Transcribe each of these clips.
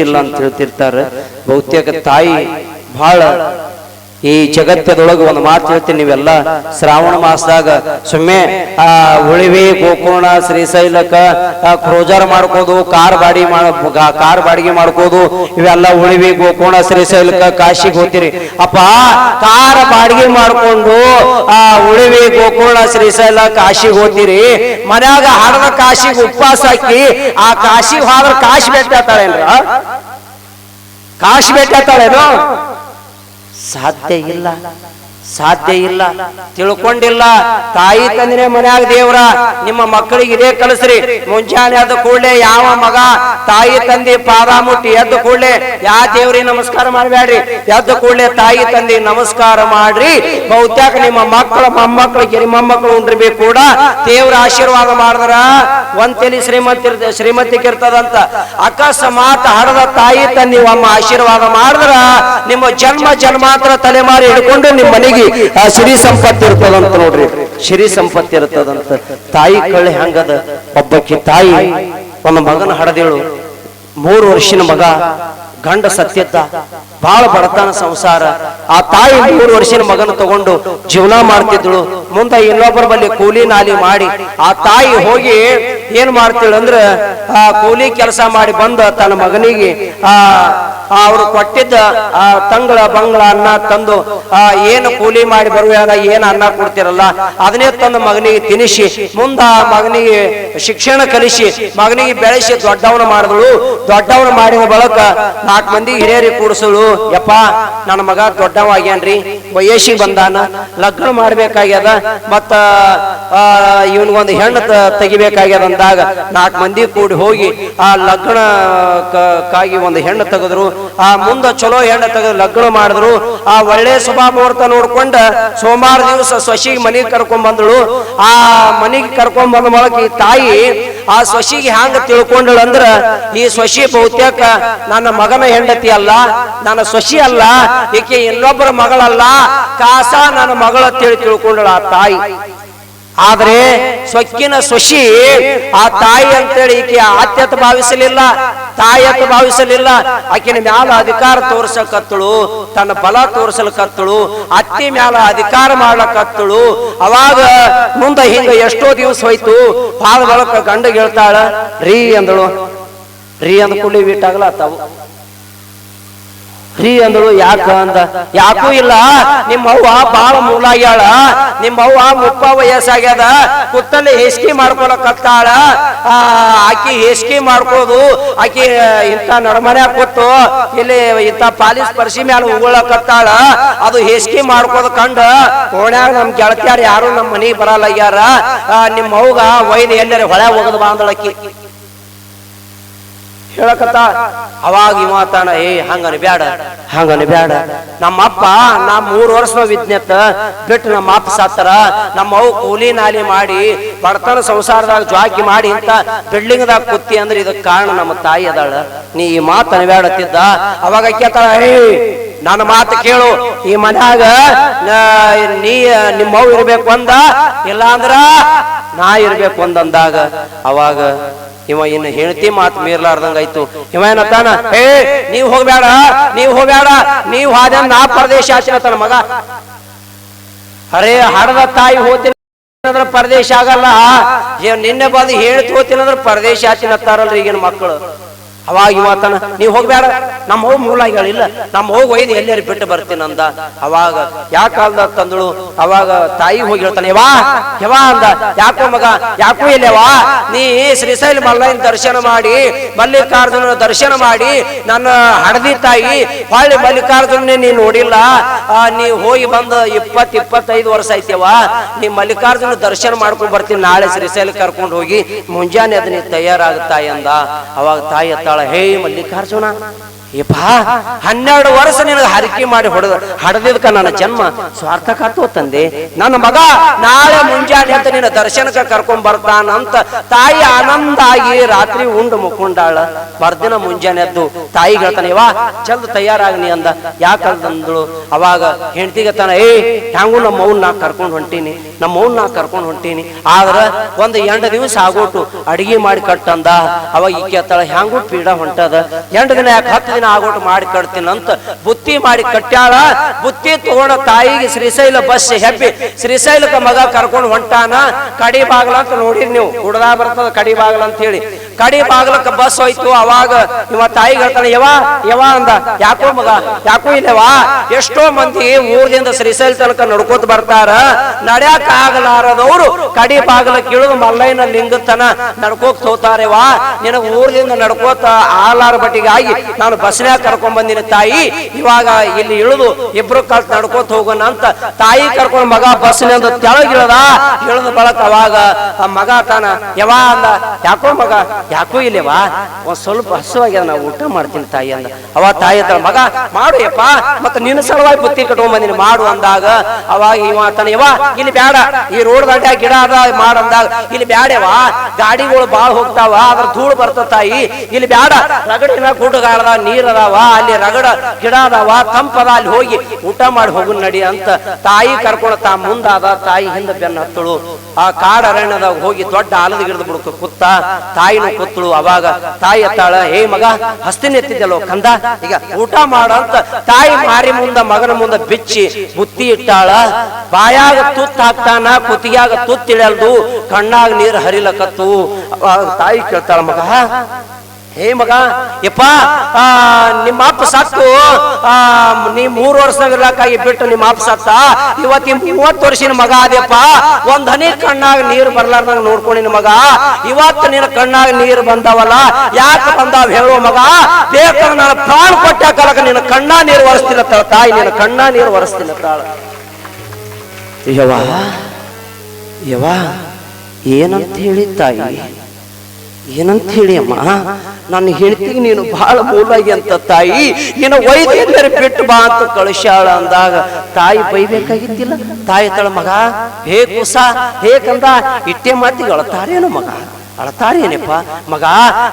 ಇಲ್ಲ ಅಂತ ಹೇಳ್ತಿರ್ತಾರೆ. ಬಹುತೇಕ ತಾಯಿ ಬಹಳ ಈ ಜಗತ್ತದೊಳಗೆ ಒಂದು ಮಾತು ಹೇಳ್ತೀನಿ ನೀವೆಲ್ಲ. ಶ್ರಾವಣ ಮಾಸದಾಗ ಸುಮ್ಮನೆ, ಆ, ಉಳಿವಿ, ಗೋಕರ್ಣ ಶ್ರೀಶೈಲಕ್ಕ ಕ್ರೋಜರ್ ಮಾಡ್ಕೋದು, ಕಾರ್ ಬಾಡಿ ಕಾರ್ ಬಾಡಿಗೆ ಮಾಡ್ಕೋದು, ಇವೆಲ್ಲ ಉಳಿವಿ, ಗೋಕರ್ಣ ಶ್ರೀಶೈಲಕ್ಕ ಕಾಶಿಗೆ ಹೋಗ್ತೀರಿ. ಅಪ್ಪ, ಕಾರ್ ಬಾಡಿಗೆ ಮಾಡ್ಕೊಂಡು, ಆ ಗೋಕರ್ಣ ಶ್ರೀಶೈಲ ಕಾಶಿಗೆ ಹೋಗ್ತೀರಿ. ಮನ್ಯಾಗ ಹಾಡದ ಕಾಶಿಗೆ ಉಪವಾಸ ಹಾಕಿ, ಆ ಕಾಶಿಗೆ ಹಾಡ್ರ ಕಾಶಿ ಬೆಟ್ಟ ಕಾಶಿ ಬೇಕಾತಾಳೇನು ಸಾಧ್ಯ ಇಲ್ಲ. ಸಾಧ್ಯ ಇಲ್ಲ. ತಿಳ್ಕೊಂಡಿಲ್ಲ. ತಾಯಿ ತಂದಿನೇ ಮನ್ಯಾಗ ದೇವ್ರ, ನಿಮ್ಮ ಮಕ್ಕಳಿಗೆ ಇದೇ ಕಲಿಸ್ರಿ. ಮುಂಜಾನೆ ಎದ್ದ ಕೂಡಲೇ ಯಾವ ಮಗ ತಾಯಿ ತಂದಿ ಪಾದ ಮುಟ್ಟಿ ಎದ್ದ ಕೂಡಲೇ, ಯಾ ದೇವ್ರಿ ನಮಸ್ಕಾರ ಮಾಡಬೇಡ್ರಿ ಎದ್ದ ಕೂಡಲೇ ತಾಯಿ ತಂದಿ ನಮಸ್ಕಾರ ಮಾಡ್ರಿ. ಬಹುತೇಕ ನಿಮ್ಮ ಮಕ್ಕಳ ಮೊಮ್ಮಕ್ಕಳು ಗಿರಿ ಮೊಮ್ಮಕ್ಕಳು ಉಂಡ್ರಿ ಕೂಡ. ದೇವ್ರ ಆಶೀರ್ವಾದ ಮಾಡಿದ್ರ. ಒಂದ್ ತಲಿ ಶ್ರೀಮಂತಿ ಶ್ರೀಮಂತಿಗೆ ಇರ್ತದಂತ. ಅಕಸ್ಮಾತ್ ಹಡದ ತಾಯಿ ತಂದೆ ಒಮ್ಮ ಆಶೀರ್ವಾದ ಮಾಡಿದ್ರ, ನಿಮ್ಮ ಜನ್ಮ ಜನ್ಮಾಂತರ ತಲೆಮಾರಿ ಹಿಡ್ಕೊಂಡು ನಿಮ್ಮ ಮನೆಗೆ ಆ ಸಿರಿ ಸಂಪತ್ತಿ ಇರ್ತದಂತ ನೋಡ್ರಿ. ಸಿರಿ ಸಂಪತ್ತಿ ಇರ್ತದಂತ ತಾಯಿ ಕಳ್ಳಿ ಹೆಂಗದ? ಒಬ್ಬಕ್ಕೆ ತಾಯಿ ಒಂದು ಮಗನ ಹಡದೇಳು. ಮೂರು ವರ್ಷಿನ ಮಗ ಗಂಡ ಸತ್ಯದ್ದ ಬಹಳ ಬಡತನ ಸಂಸಾರ. ಆ ತಾಯಿ ಮೂರು ವರ್ಷದ ಮಗನ ತಗೊಂಡು ಜೀವನ ಮಾಡ್ತಿದ್ಳು ಮುಂದೆ ಇನ್ನೊಬ್ಬರ ಬಲ್ಲಿ ಕೂಲಿ ನಾಲಿ ಮಾಡಿ ಆ ತಾಯಿ ಹೋಗಿ ಏನ್ ಮಾಡ್ತಿಳು ಅಂದ್ರ ಆ ಕೂಲಿ ಕೆಲಸ ಮಾಡಿ ಬಂದ ತನ್ನ ಮಗನಿಗೆ ಆ ಅವ್ರು ಕೊಟ್ಟಿದ್ದ ಆ ತಂಗಳ ಬಂಗಳ ಅನ್ನ ತಂದು, ಆ ಏನು ಕೂಲಿ ಮಾಡಿ ಬರುವಾಗ ಏನು ಅನ್ನ ಕೊಡ್ತಿರಲ್ಲ, ಅದನ್ನೇ ತಂದು ಮಗನಿಗೆ ತಿನಿಸಿ, ಮುಂದ ಮಗನಿಗೆ ಶಿಕ್ಷಣ ಕಲಿಸಿ, ಮಗನಿಗೆ ಬೆಳೆಸಿ ದೊಡ್ಡವನ ಮಾಡಿದಳು. ದೊಡ್ಡವನ ಮಾಡಿದ ಬಳಕ ನಾಲ್ಕು ಮಂದಿ ಹಿರಿಯರಿಗೆ ಕೂಡಿಸಳು ಯಪ್ಪ, ನನ್ನ ಮಗ ದೊಡ್ಡವ ಆಗ್ಯಾನ್ರಿ ವಯಸ್ಸಿಗೆ ಬಂದಾನ, ಲಗ್ನ ಮಾಡ್ಬೇಕಾಗ್ಯದ, ಮತ್ತ ಇವನ್ಗೊಂದು ಹೆಣ್ಣು ತೆಗಿಬೇಕಾಗ್ಯದ ಅಂದಾಗ ನಾಲ್ಕು ಮಂದಿ ಕೂಡಿ ಹೋಗಿ ಆ ಲಗ್ನ ಕ- ಕ್ಕಾಗಿ ಒಂದು ಹೆಣ್ಣು ತೆಗೆದ್ರು. ಆ ಮುಂದ ಚಲೋ ಹೆಣ್ಣ ತೆಗೆದು ಲಗ್ನ ಮಾಡಿದ್ರು. ಆ ಒಳ್ಳೆ ಶುಭ ಮುಹೂರ್ತ ನೋಡ್ಕೊಂಡ ಸೋಮವಾರ ದಿವಸ ಸೊಸಿಗೆ ಮನೆಗೆ ಕರ್ಕೊಂಡ್ ಬಂದಳು. ಆ ಮನೆಗೆ ಕರ್ಕೊಂಡ್ ಬಂದ ಈ ತಾಯಿ ಆ ಸೊಸಿಗೆ ಹ್ಯಾಂಗ ತಿಳ್ಕೊಂಡಳು ಅಂದ್ರ, ಈ ಸೊಸಿ ಬಹುತೇಕ ನನ್ನ ಮಗನ ಹೆಂಡತಿ ಅಲ್ಲ, ನನ್ನ ಸೊಸಿ ಅಲ್ಲ, ಈಕೆ ಇನ್ನೊಬ್ಬರ ಮಗಳಲ್ಲ, ಕಾಸ ನನ್ನ ಮಗಳ ತಿಳಿ ತಿಳ್ಕೊಂಡಳು ಆ ತಾಯಿ. ಆದ್ರೆ ಸೊಕ್ಕಿನ ಸೊಸಿ ಆ ತಾಯಿ ಅಂತೇಳಿ ಈಕೆ ಆತ್ಯತ ಭಾವಿಸಲಿಲ್ಲ ತಾಯತ್ ಭಾವಿಸಲಿಲ್ಲ. ಆಕಿನ ಮ್ಯಾಲ ಅಧಿಕಾರ ತೋರ್ಸಕತ್ತಳು, ತನ್ನ ಬಲ ತೋರ್ಸಲಕತ್ತಳು, ಅತ್ತಿ ಮ್ಯಾಲ ಅಧಿಕಾರ ಮಾಡ್ಲಕತ್ತಳು. ಅವಾಗ ಮುಂದೆ ಹಿಂಗ ಎಷ್ಟೋ ದಿವಸ ಹೋಯ್ತು ಪಾದ ಬಳಕ ಗಂಡ ಹೇಳ್ತಾಳ, ರೀ ಅಂದಳು. ರೀ ಅಂದ ಕೂಡಲೇ ಬಿಟ್ಟಾಗಲ್ಲ ತಾವು ರೀ ಅಂದಳು ಯಾಕ ಅಂದ ಯಾಕೂ ಇಲ್ಲ. ನಿಮ್ಮ ಅವ್ವ ಬಾಳ ಮೂಲಾಗ್ಯಾಳ. ನಿಮ್ಮ ಅವ್ವ ಮುಪ್ಪ ವಯಸ್ಸಾಗ್ಯದ. ಕುತ್ತಲ್ಲಿ ಹೇಸಿಗೆ ಮಾಡ್ಕೊಳಕತ್ತಾಳ ಆಕಿ ಹೆಸ್ಕಿ ಮಾಡ್ಕೋದು. ಆಕಿ ಇಂಥ ನಡಮನೆ ಕೊತ್ತು ಇಲ್ಲಿ ಇಂಥ ಪಾಲಿಸ್ ಸ್ಪರ್ಶಿ ಮ್ಯಾಲ ಉಗುಳಕತ್ತಾಳ ಅದು ಹೆಸ್ಕಿ ಮಾಡ್ಕೋದು ಕಂಡ ಓಣ್ಯಾಗ ನಮ್ ಗೆಳತಿಯಾರ ಯಾರು ನಮ್ಮ ಮನೆಗೆ ಬರಲ್ಲಾಗ್ಯಾರ ಆ, ನಿಮ್ಮ ಅವ್ಗ ಒಯ್ದು ಎಲ್ಲರ ಹೊಳೆ ಹೋಗದು ಬಾಂದಳಕ್ಕಿ ಹೇಳಕತ್ತ ಅವಾಗ ಮಾತಾಡ ಏ, ಹಂಗನ ಬ್ಯಾಡ ಹಂಗನ ಬ್ಯಾಡ. ನಮ್ಮ ಅಪ್ಪ ನಾ ಮೂರು ವರ್ಷ ವಿಜ್ಞತ ಬಿಟ್ಟು ನಮ್ಮ ಅಪ್ಪ ಸತ್ತರ. ನಮ್ಮ ಕೂಲಿ ನಾಲಿ ಮಾಡಿ, ಬಡತನ ಸಂಸಾರದಾಗ ಜ್ವಾಕಿ ಮಾಡಿ ಅಂತ ಬಿಲ್ಡಿಂಗ್ ದಾಗ ಕುತ್ತಿ ಅಂದ್ರೆ ಇದಕ್ ಕಾರಣ ನಮ್ಮ ತಾಯಿ ಅದಾಳ. ನೀ ಈ ಮಾತನ ಬ್ಯಾಡತ್ತಿದ್ದ ಅವಾಗ ಕೇಳ್ತಾಳ ಏ ನನ್ನ ಮಾತು ಕೇಳು. ಈ ಮನ್ಯಾಗ, ನಾ- ನಿಮ್ಮವ್ ಇರ್ಬೇಕು ಅಂದ. ಇಲ್ಲ ಅಂದ್ರ ನಾ ಇರ್ಬೇಕು ಒಂದಂದಾಗ ಅವಾಗ ಇವ ಇನ್ನ ಹೆಂಡತಿ ಮಾತು ಮೀರ್ಲಾರ್ದಂಗ ಆಯ್ತು ಇವ ಏನತ್ತಾನ ಏ, ನೀವ್ ಹೋಗ್ಬೇಡ ನೀವ್ ಹೋಗ್ಬೇಡ ನೀವ್ ಹಾದ ನಾ ಪರದೇಶ ಆಚನತನ ಮಗ. ಅರೇ, ಹಡದ ತಾಯಿ ಹೋತಿನ ಪರದೇಶ ಆಗಲ್ಲ. ನಿನ್ನೆ ಬಂದು ಹೇಳ್ತು ಹೋತಿನ ಅಂದ್ರೆ ಪರದೇಶ ಆಚಿನತ್ತಾರಲ್ರಿ ಈಗಿನ ಮಕ್ಕಳು ಅವಾಗ ಇವತ್ತನ ನೀವು ಹೋಗ್ಬೇಡ ನಮ್ಮ ಹೋಗ್ ಮೂಲಾಗಿಗಳಿಲ್ಲ ನಮ್ಮ ಹೋಗಿ ಒಯ್ದು ಎಲ್ಲರೂ ಬಿಟ್ಟು ಬರ್ತೀನಿ ಅಂದ. ಅವಾಗ ಯಾಕಾಲ್ದ ತಂದಳು ಅವಾಗ ತಾಯಿ ಹೋಗಿ ಹೇಳ್ತಾನೆ ಯವಾ ಯವಾ ಅಂದ. ಯಾಕೋ ಮಗ ಯಾಕೋ ಇಲ್ಲವಾ ನೀ ಶ್ರೀಶೈಲ ಮಲ್ಲಯ್ಯನ ದರ್ಶನ ಮಾಡಿ ಮಲ್ಲಿಕಾರ್ಜುನ ದರ್ಶನ ಮಾಡಿ ನನ್ನ ಹಡದಿ ತಾಯಿ ಹೊಳ್ಳಿ ಮಲ್ಲಿಕಾರ್ಜುನ ನೀ ನೋಡಿಲ್ಲ. ಆ, ನೀ ಹೋಗಿ ಬಂದ ಇಪ್ಪತ್ ಇಪ್ಪತ್ತೈದು ವರ್ಷ ಐತೆವಾ ನೀ ಮಲ್ಲಿಕಾರ್ಜುನ ದರ್ಶನ ಮಾಡ್ಕೊಂಡು ಬರ್ತೀನಿ ನಾಳೆ ಶ್ರೀಶೈಲ ಕರ್ಕೊಂಡು ಹೋಗಿ ಮುಂಜಾನೆ ಅದ್ ನೀ ತಯಾರಾಗ ತಾಯಿ ಅಂದ. ಅವಾಗ ತಾಯಿ ಎತ್ತಾಳ ಹೇ ಮಲ್ಲಿಕಾರ್ಜುನ ಏಪ ಹನ್ನೆರಡು ವರ್ಷ ನಿನಗೆ ಹರಕೆ ಮಾಡಿ ಹೊಡೆದ ಹಡದಿದ್ಕ ನನ್ನ ಜನ್ಮ ಸ್ವಾರ್ಥ ಕಾತು ತಂದೆ. ನನ್ನ ಮಗ ನಾಳೆ ಮುಂಜಾನೆ ಅಂತ ನಿನ್ನ ದರ್ಶನಕ್ಕೆ ಕರ್ಕೊಂಡ್ ಬರ್ತಾನ ಅಂತ ತಾಯಿ ಆನಂದ ಆಗಿ ರಾತ್ರಿ ಉಂಡು ಮುಕ್ಕೊಂಡಾಳ. ಬರ್ದಿನ ಮುಂಜಾನೆ ಎದ್ದು ತಾಯಿಗೆ ಹೇಳ್ತಾನೆ ವಾ ಚಂದ ತಯಾರಾಗ್ನಿ ಅಂದ. ಯಾಕಂದಂದಳು ಅವಾಗ ಹೆಂಡತಿಗೆ ತಾನ ಏ, ಹ್ಯಾಂಗು ನಮ್ಮ ಅವ್ನ ನಾ ಕರ್ಕೊಂಡು ಹೊಂಟೀನಿ. ನಮ್ಮ ಅವ್ನ ನಾ ಕರ್ಕೊಂಡು ಹೊಂಟೀನಿ. ಆದ್ರ ಒಂದು ಎಂಟು ದಿವಸ ಆಗೋಟು ಅಡಿಗೆ ಮಾಡಿ ಕಟ್ಟಂದ. ಅವಾಗ ಈಕೆ ಅತ್ತಾಳ ಹ್ಯಾಂಗು ಪೀಡ ಹೊಂಟದ. ಎಂಟು ದಿನ ಯಾಕೆ ಹತ್ತು ದಿನ ಆಗೋಟು ಮಾಡಿ ಕಟ್ತೀನಿ ಅಂತ ಬುತ್ತಿ ಮಾಡಿ ಕಟ್ಟ್ಯಾಳ ಬುತ್ತಿ ತಗೊಂಡ ತಾಯಿಗೆ ಶ್ರೀಶೈಲ ಬಸ್ ಹೆಬ್ಬಿ ಶ್ರೀಶೈಲಕ್ಕ ಮಗ ಕರ್ಕೊಂಡು ಹೊಂಟಾನ. ಕಡಿ ಬಾಗ್ಲ ಅಂತ ನೋಡಿರಿ ನೀವು. ಹುಡ್ದಾ ಬರ್ತದ ಕಡಿ ಬಾಗ್ಲ ಅಂತ ಹೇಳಿ. ಕಡಿ ಬಾಗ್ಲಕ್ಕ ಬಸ್ ಹೋಯ್ತು, ಅವಾಗ ಇವ ತಾಯಿಗೆ ಹೇಳ್ತಾನೆ ಯವಾ ಯವಾ ಅಂದ, ಯಾಕೋ ಮಗ, ಯಾಕೋ ಇಲ್ಲವಾ ಎಷ್ಟೋ ಮಂದಿ ಊರ್ದಿಂದ ಶ್ರೀಶೈಲ್ ತನಕ ನಡ್ಕೋತ ಬರ್ತಾರ, ನಡ್ಯಾಕ ಆಗಲಾರದವರು ಕಡಿ ಬಾಗ್ಲಕ್ಕೆ ಇಳಿದು ಮಲ್ಲಯ್ಯನ ಲಿಂಗತನ ನಡ್ಕೋಕ್ ಹೋಗ್ತಾರೆವಾ ನಿನಗ ಊರ್ದಿಂದ ನಡ್ಕೋತ ಆಲಾರ ಬಟ್ಟಿಗಾಗಿ ನಾನು ಬಸ್ನ್ಯಾಗ ಕರ್ಕೊಂಡ್ ಬಂದಿನ ತಾಯಿ, ಇವಾಗ ಇಲ್ಲಿ ಇಳಿದು ಇಬ್ರು ಕಲ್ತ್ ನಡ್ಕೋತ ಹೋಗೋಣ ಅಂತ ತಾಯಿ ಕರ್ಕೊಂಡ್ ಮಗ ಬಸ್ನಿಂದ ತೆಳಗಿಳದ, ಇಳಿದ ಬಳಕ ಅವಾಗ ಆ ಮಗ ತಾನ ಯವಾ ಅಂದ, ಯಾಕೋ ಮಗ ಯಾಕೋ ಇಲ್ಲವಾ? ಒಂದ್ ಸ್ವಲ್ಪ ಹಸುವಾಗಿ ನಾವು ಊಟ ಮಾಡ್ತೀನಿ ತಾಯಿ ಅಂದ. ಅವ ತಾಯಿ ಹತ್ರ ಮಗ, ಮಾಡು ಯಪ್ಪ, ಮತ್ತೆ ನಿನ್ನ ಸಲುವಾಗಿ ಬುತ್ತಿ ಕಟ್ಕೊಂಡ್ ಬಂದಿನಿ, ಮಾಡು ಅಂದಾಗ, ಅವಾಗ ಇವ ತಾನ ಇಲ್ಲಿ ಬ್ಯಾಡ, ಈ ರೋಡ್ ದಂಡ್ಯಾಗ ಗಿಡ ಅದ ಮಾಡಂದಾಗ ಇಲ್ಲಿ ಬ್ಯಾಡವಾ ಗಾಡಿಗಳು ಬಾಳ್ ಹೋಗ್ತಾವ ಅದ್ರ ಧೂಳು ಬರ್ತ ತಾಯಿ, ಇಲ್ಲಿ ಬ್ಯಾಡ ರಗಡಿನ ಗುಡ್ಡಗಾಡದ, ನೀರ್ ಅದಾವ, ಅಲ್ಲಿ ರಗಡ ಗಿಡ ಅದಾವ ತಂಪದ ಅಲ್ಲಿ ಹೋಗಿ ಊಟ ಮಾಡಿ ಹೋಗು ನಡಿ ಅಂತ ತಾಯಿ ಕರ್ಕೊಂಡ ತಾ ಮುಂದಾದ, ತಾಯಿ ಹಿಂದ ಬೆನ್ನ ಹತ್ತಳು. ಆ ಕಾಡ ಅರಣ್ಯದಾಗ ಹೋಗಿ ದೊಡ್ಡ ಆಲದ ಗಿಡದ ಬಿಡ್ತು ಕುತ್ತ, ತಾಯಿನೂ ಕುತ್ತಳು ಅವಾಗ ತಾಯಿ ಎತ್ತಾಳ ಹೇ ಮಗ, ಹಸ್ತಿನ ಎತ್ತಿದ್ದಲ್ಲೋ ಕಂದ, ಈಗ ಊಟ ಮಾಡ ಅಂತ ತಾಯಿ ಮಾರಿ ಮುಂದ, ಮಗನ ಮುಂದ ಬಿಚ್ಚಿ ಬುತ್ತಿ ಇಟ್ಟಾಳ. ಬಾಯಾಗ ತುತ್ತ ಹಾಕ್ತಾನ, ಕುತ್ತಿಗ್ಯಾಗ ತುತ್ತಿಳಲ್ದು ಕಣ್ಣಾಗ ನೀರು ಹರಿಲಕತ್ತು. ತಾಯಿ ಕೇಳ್ತಾಳ, ಮಗ ಹೇ ಮಗ ಯಪ್ಪ ನಿಮ್ಮ ಅಪ್ಪ ಸತ್ತು ಆ, ನೀ ಮೂರು ಇರ್ಲಾಕಾಗಿ ಬಿಟ್ಟು ನಿಮ್ಮ ಅಪ್ಪ ಸತ್ತ ಇವತ್ತಿ ಮೂವತ್ತು ವರ್ಷಿನ ಮಗ ಅದೇಪ್ಪ ಒಂದ್ ಹನಿ ಕಣ್ಣಾಗ ನೀರು ಬರ್ಲಾರ್ದಂಗ ನೋಡ್ಕೊಂಡಿನ ಮಗ. ಇವತ್ತು ನಿನ್ನ ಕಣ್ಣಾಗ ನೀರು ಬಂದವಲ್ಲ ಯಾಕೆ ಬಂದಾವ ಹೇಳುವ ಮಗ. ಬೇಕಾದ್ರೆ ನಾನು ಪ್ರಾಣ ಕೊಟ್ಟಾಕಲಕ ನಿನ್ನ ಕಣ್ಣ ನೀರು ಒರೆಸ್ತಿಲ್ಲ ತಾಯಿ ನಿನ್ನ ಕಣ್ಣ ನೀರು ಒರೆಸ್ತಿಲ್ಲ ತಾಳ. ಯವಾ ಯವ್ವ ಏನಂತ ಹೇಳಿ ತಾಯಿ? ಏನಂತ ಹೇಳಿ ಅಮ್ಮ? ನಾನು ಹೇಳ್ತೀನಿ ನೀನು ಬಹಳ ಮೂಲಾಗಿ ಅಂತ ತಾಯಿ. ನೀನು ವೈದ್ಯರು ಬಿಟ್ಟು ಬಾ ಅಂತ ಕಳಿಸ್ಯಾಳ ಅಂದಾಗ ತಾಯಿ ಬೈಬೇಕಾಗಿದ್ದಿಲ್ಲ ತಾಯಿ ತಳ ಮಗ, ಹೇ ಕುಸ, ಹೇ ಕಂದ ಇಟ್ಟೆ ಮಾತಿಗೆ ಅಳತಾರೇನು ಮಗ? ಅಳತಾರೇನಪ್ಪ ಮಗ,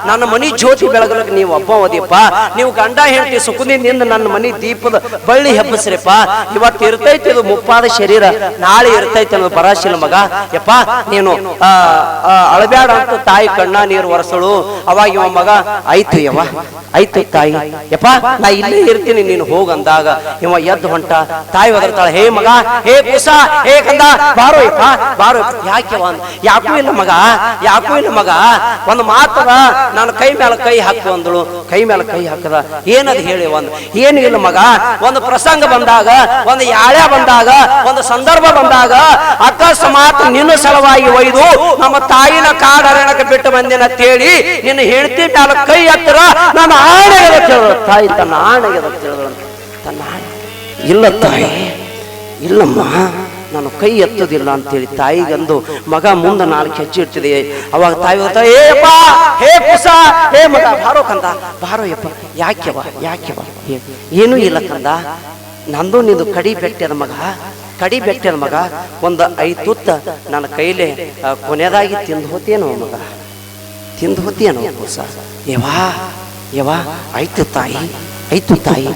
ನನ್ನ ಮನಿ ಜ್ಯೋತಿ ಬೆಳಗಲಕ್ಕೆ ನೀವು ಹಬ್ಬ ಓದಿಯಪ್ಪ ನೀವು ಗಂಡ ಹೇಳ್ತೀವಿ ಸುಖದಿಂದ ನನ್ನ ಮನಿ ದೀಪದ ಬಳ್ಳಿ ಹೆಬ್ಬಸ್ರಿಪ್ಪ ಇವತ್ತು ಇರ್ತೈತಿ ಇದು ಮುಪ್ಪಾದ ಶರೀರ, ನಾಳೆ ಇರ್ತೈತಿ ಅನ್ನೋದು ಬರಾಶಿಲ್ಲ ಮಗ. ಯಪ್ಪ, ನೀನು ಅಳಬ್ಯಾಡ ಅಂತ ತಾಯಿ ಕಣ್ಣ ನೀರು ಒರೆಸಳು. ಅವಾಗ ಇವ ಮಗ, ಆಯ್ತು ಯವ ಆಯ್ತು ತಾಯಿ. ಯಪ್ಪ, ನಾ ಇಲ್ಲೇ ಇರ್ತೀನಿ, ನೀನು ಹೋಗಂದಾಗ. ಇವ ಎದ್ದು ಹೊಂಟ, ತಾಯಿ ಒದರ್ತಾಳ ಹೇ ಮಗ, ಹೇ ಕುಸ, ಹೇ ಕಂದ, ಬಾರೋ ಯಪ್ಪ, ಬಾರೋ ಯಾಕೆ ಅಂದ? ಯಾಕೂ ಇಲ್ಲ ಮಗ, ಯಾಕೂ ಇಲ್ಲ ಮಗ, ಒಂದು ಮಾತದ ನಾನು ಕೈ ಮೇಲೆ ಕೈ ಹಾಕು ಅಂದಳು. ಕೈ ಮೇಲೆ ಕೈ ಹಾಕದ. ಏನದು ಹೇಳಿ ಒಂದು? ಏನು ಇಲ್ಲ ಮಗ, ಒಂದು ಪ್ರಸಂಗ ಬಂದಾಗ, ಒಂದು ಯಾಳೆ ಬಂದಾಗ, ಒಂದು ಸಂದರ್ಭ ಬಂದಾಗ, ಅಕಸ್ಮಾತ್ ನಿನ್ನ ಸಲುವಾಗಿ ಒಯ್ದು ನಮ್ಮ ತಾಯಿನ ಕಾಡರಣಕ್ಕೆ ಬಿಟ್ಟು ಬಂದಿನ ಕೇಳಿ ನಿನ್ನ ಹೆಂಡತಿ ಮ್ಯಾಲ ಕೈ ಹತ್ತಿರ ನನ್ನ ಆಣೆಗೆ ಕೇಳಿದ್ರು. ತಾಯಿ ತನ್ನ ಆಣೆಗೆ ಕೇಳಿದ್ರು ತನ್ನ ಆಣೆ. ಇಲ್ಲ ತಾಯಿ, ಇಲ್ಲಮ್ಮ. ನಾನು ಕೈ ಎತ್ತದಿಲ್ಲ ಅಂತೇಳಿ ತಾಯಿಗಂದು ಮಗ ಮುಂದೆ ನಾಲ್ಕು ಹೆಜ್ಜೆ ಇಡ್ತಿದೆ ಅವಾಗ ತಾಯಿ ಹೇ ಹೇ ಮಗ, ಬಾರೋ ಕಂದ, ಬಾರೋ ಯಪ್ಪ ಯಾಕೆವ ಯಾಕೆವ ಏನೂ ಇಲ್ಲ ಕಂದ, ನಂದು ನಿಂದು ಕಡಿ ಬೆಟ್ಟದ ಮಗ, ಕಡಿ ಬೆಟ್ಟದ ಮಗ, ಒಂದು ಐದು ತುತ್ತ ನನ್ನ ಕೈಲೇ ಕೊನೆಯದಾಗಿ ತಿಂದು ಹೋತೇನೋ ಮಗ, ತಿಂದು ಹೋತೇನೋ ಕೂಸ ಯವಾ ಯವಾ ಆಯ್ತು ತಾಯಿ ಆಯ್ತು ತಾಯಿ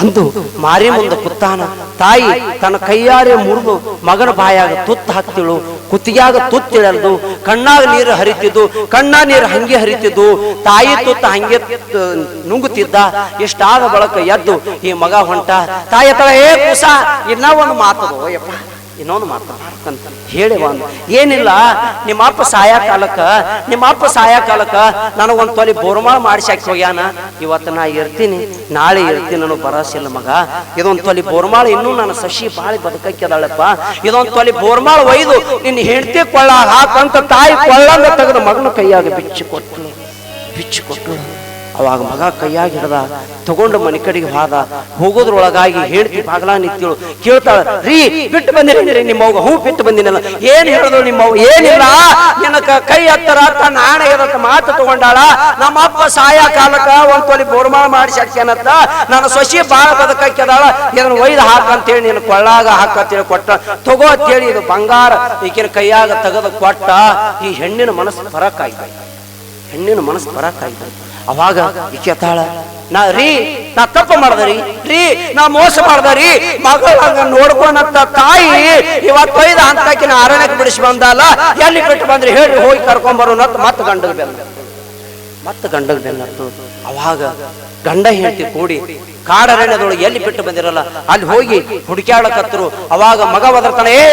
ಅಂದು ಮಾರಿ ಮುಂದೆ ಕುತ್ತಾನ, ತಾಯಿ ತನ್ನ ಕೈಯಾರೆ ಮುರಿದು ಮಗನ ಬಾಯಾಗ ತುತ್ತ ಹಾಕ್ತಿಳು ಕುತ್ತಿಗೆಯಾಗ ತುತ್ತಿಳಲ್ದು ಕಣ್ಣಾಗ ನೀರು ಹರಿತಿದ್ದು, ಕಣ್ಣ ನೀರು ಹಂಗೆ ಹರಿತಿದ್ದು, ತಾಯಿ ತುತ್ತ ಹಂಗೆ ನುಂಗುತ್ತಿದ್ದ ಎಷ್ಟಾದ ಬಳಕ ಎದ್ದು ಈ ಮಗ ಹೊಂಟ, ತಾಯಿ ತಳ ಏ ಕುಸ, ಇನ್ನ ಒಂದು ಮಾತದು ಯಪ್ಪ ಇನ್ನೊಂದು ಮಾತು ಅಂತ ಹೇಳಿ ಒಂದು ಏನಿಲ್ಲ, ನಿಮ್ಮ ಅಪ್ಪ ಸಾಯ ಕಾಲಕ್ಕ, ನಿಮ್ಮ ಅಪ್ಪ ಸಾಯ ಕಾಲಕ್ಕ ನನಗೊಂದು ತೊಲಿ ಬೋರ್ಮಾಳ ಮಾಡಿಸಾಕಿ ಹೋಗ್ಯಾನ. ಇವತ್ತು ನಾ ಇರ್ತೀನಿ, ನಾಳೆ ಇರ್ತೀನಿ ನಾನು ಬರಸಿಲ್ಲ ಮಗ. ಇದೊಂದು ತೊಲಿ ಬೋರ್ಮಾಳ ಇನ್ನೂ ನನ್ನ ಸಸಿ ಬಾಳಿ ಬದುಕಕ್ಕೆದಾಳಪ್ಪ ಇದೊಂದು ತೊಲಿ ಬೋರ್ಮಾಳ ಒಯ್ದು ನಿನ್ನ ಹೆಂಡತಿ ಕೊಳ್ಳ ಹಾಕಂತ ತಾಯಿ ಕೊಳ್ಳಂಗ ತೆಗೆದು ಮಗನ ಕೈಯಾಗ ಬಿಚ್ಚಿ ಕೊಟ್ಟು ಬಿಚ್ಚಿ ಕೊಟ್ಟಳು ಅವಾಗ ಮಗ ಕೈಯಾಗಿ ಹಿಡ್ದ, ತಗೊಂಡು ಮನೆ ಕಡೆಗೆ ಹಾದ, ಹೋಗೋದ್ರೊಳಗಾಗಿ ಹೇಳ್ತಿ ಬಾಗ್ಲ ನಿಂತಿಳು. ಕೇಳ್ತಾಳ, ರೀ, ಬಿಟ್ಟು ಬಂದಿರಿ ನಿಮ್ಮ ಅವ್ಗ ಹೂ ಬಿಟ್ಟು ಬಂದಿನಲ್ಲ. ಏನ್ ಹೇಳಿದ್ರು ನಿಮ್ಮ ಏನು ಏನಿಲ್ಲ. ನಿನ್ನ ಕೈ ಹತ್ತರ ತನ್ನ ಇರತ್ತ ಮಾತು ತಗೊಂಡಾಳ. ನಮ್ಮ ಅಪ್ಪ ಸಾಯ ಕಾಲಕ್ಕ ಒಂದ್ ತೊಲಿ ಬೋರ್ಮಾಳ ಮಾಡಿ ಸಾಕ್ಯಾನತ್ತ ನನ್ನ ಸೊಸಿ ಬಾಳ ಬದುಕಕ್ಕೆದಾಳ ಇದನ್ನ ಒಯ್ದು ಹಾಕಂತೇಳಿ ನಿನ್ನ ಕೊಳ್ಳಾಗ ಹಾಕಂತೇಳಿ ಕೊಟ್ಟ. ತಗೋ ಅಂತೇಳಿ ಇದು ಬಂಗಾರ. ಈಕಿನ ಕೈಯಾಗ ತೆಗೆದು ಕೊಟ್ಟ. ಈ ಹೆಣ್ಣಿನ ಮನಸ್ಸು ಬರಕಾಯ್ತು. ಹೆಣ್ಣಿನ ಮನಸ್ಸು ಬರಕಾಯ್ತು. ಅವಾಗ ಈಕೆ ತಾಳ ನಾ ರೀ, ನಾ ತಪ್ಪು ಮಾಡ್ದರಿ ರೀ ನಾ ಮೋಸ ಮಾಡ್ದರಿ ಮಗಳಂಗ ನೋಡ್ಕೊಂಡಂತ ತಾಯಿ ಇವತ್ತು ಒಯ್ದ ಅಂತಕಿನ ಅರಣ್ಯಕ್ಕೆ ಬಿಡಿಸಿ ಬಂದಲ್ಲ, ಎಲ್ಲಿ ಬಿಟ್ಟು ಬಂದ್ರಿ ಹೇಳಿ ಹೋಗಿ ಕರ್ಕೊಂಡ್ ಬರೋಣ ಅಂತ ಮತ್ತೆ ಗಂಡದ ಬೆಲ್ಲ ಮತ್ತೆ ಗಂಡದ ಬೆನ್ನತ್ತು ಅವಾಗ ಗಂಡ ಹೇಳ್ತಿ ಕೂಡಿ ಕಾಡರಣ್ಯದೊಳಗೆ ಎಲ್ಲಿ ಬಿಟ್ಟು ಬಂದಿರಲ್ಲ? ಅಲ್ಲಿ ಹೋಗಿ ಹುಡುಕ್ಯಾಡಕತ್ತರು ಅವಾಗ ಮಗ ಒದರ್ತಾನೆ ಏ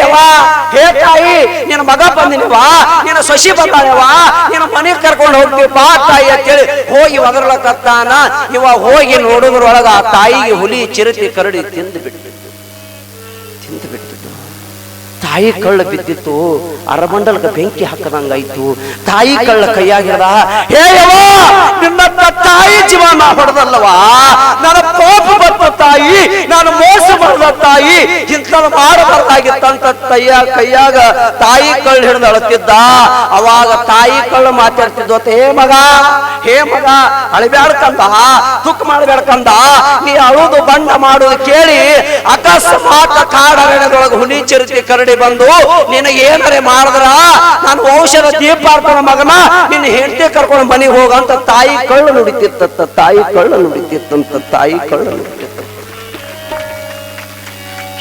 ಹೇ ತಾಯಿ, ನಿನ್ನ ಮಗ ಬಂದಿನವಾ ನಿನ್ನ ಸೊಸಿ ಬಂದಾಳವಾ ನಿನ್ನ ಮನೆಗೆ ಕರ್ಕೊಂಡು ಹೋಗ್ತೀವಿ ಬಾ ತಾಯಿ ಅಂತೇಳಿ ಹೋಗಿ ಒದರ್ಲಕತ್ತಾನ ಇವ ಹೋಗಿ ನೋಡಿದ್ರೊಳಗ ಆ ತಾಯಿಗೆ ಹುಲಿ ಚಿರತೆ ಕರಡಿ ತಿಂದು ಬಿಟ್ಟು ತಾಯಿ ಕಳ್ಳ ಬಿದ್ದಿತ್ತು, ಅರಮಂಡಲಕ್ಕೆ ಬೆಂಕಿ ಹಾಕದಂಗಾಯ್ತು. ತಾಯಿ ಕಳ್ಳ ಕೈಯಾಗಿರದ, ಹೇ ನಿನ್ನ ತಾಯಿ ತಾಯಿ ನಾ ಹೊಡೆದಲ್ಲವಾ ನನ್ನ ಪಾಪ ಬರ್ತ ತಾಯಿ, ನಾನು ಮೋಸ ಮಾಡಿದ ತಾಯಿ ಇಂಥ ಮಾಡಬಾರ್ದಾಗಿತ್ತಂತ ತಯ್ಯ ಕೈಯಾಗ ತಾಯಿ ಕಳ್ಳ ಹಿಡಿದು ಅಳತಿದ್ದ ಅವಾಗ ತಾಯಿ ಕಳ್ಳ ಮಾತಾಡ್ತಿದ್ವತ್ತ ಹೇ ಮಗ ಹೇ ಮಗ ದುಃಖ ಮಾಡ್ಬೇಡ್ಕಂದ ನೀ ಅಳುದು ಬಣ್ಣ ಮಾಡುದು ಕೇಳಿ ಅಕಸ್ಮಾತ್ ಕಾಡರಣ್ಯದೊಳಗೆ ಹುಣಿ ಚಿರತೆ ಕರಡಿ ಬಂದು, ನಿನಗೆ ಏನರೆ ಮಾಡಿದ್ರ? ನಾನು ಔಷಧ ದೀಪಾರ್ಪಣ ಮಗನ, ನಿನ್ನ ಹೆಂಡತಿ ಕರ್ಕೊಂಡು ಮನೆಗೆ ಹೋಗಂತ ತಾಯಿ ಕಳ್ಳು ನುಡಿತಿತ್ತ ತಾಯಿ ಕಳ್ಳು ನುಡಿತಿತ್ತಂತ, ತಾಯಿ ಕಳ್ಳು ನುಡಿತಿತ್ತ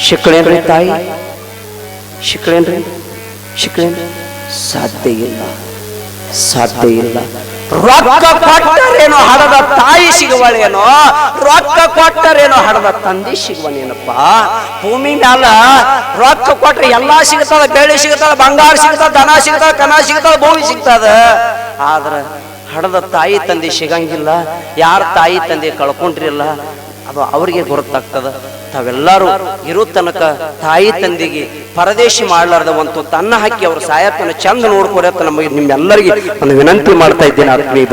ಶಿಕ್ಕಳೇನ್ರಿ ತಾಯಿ? ಶಿಕ್ಕಳೇನ್ರಿ? ಶಿಕ್ಕಳೇನ್ರಿ? ಸಾಧ್ಯ ಇಲ್ಲ ಸಾಧ್ಯ ಇಲ್ಲ. ರೊಕ್ಕ ಕೊಟ್ಟರೇನೋ ಹಡದ ತಾಯಿ ಸಿಗುವಳೇನೋ ರೊಕ್ಕ ಕೊಟ್ಟರೇನೋ ಹಡದ ತಂದೆ ಸಿಗುವನೇನಪ್ಪ? ಭೂಮಿ ಮ್ಯಾಲ ರೊಕ್ಕ ಕೊಟ್ರೆ ಎಲ್ಲಾ ಸಿಗ್ತದ ಬೆಳೆ ಸಿಗ್ತದ ಬಂಗಾರ ಸಿಗ್ತದ ದನ ಸಿಗ್ತದ ಕನ ಸಿಗ್ತದ ಭೂಮಿ ಸಿಗ್ತದ. ಆದ್ರ ಹಡದ ತಾಯಿ ತಂದೆ ಸಿಗಂಗಿಲ್ಲ, ಯಾರ ತಾಯಿ ತಂದೆ ಕಳ್ಕೊಂಡ್ರಿಲ್ಲ ಅದು ಅವರಿಗೆ ಗೊತ್ತಾಗ್ತದ ತಾವೆಲ್ಲರೂ ಇರೋ ತನಕ ತಾಯಿ ತಂದೆಗೆ ಪರದೇಶಿ ಮಾಡ್ಲಾರ್ದವಂತೂ ತನ್ನ ಹಾಕಿ ಅವರು ಸಾಯಪ್ಪನ ಚಂದ ನೋಡ್ಕೊರತ್ತ ನಮಗೆ ನಿಮ್ಮೆಲ್ಲರಿಗೆ ಒಂದು ವಿನಂತಿ ಮಾಡ್ತಾ ಇದ್ದೇನೆ ಆತ್ಮೀಯ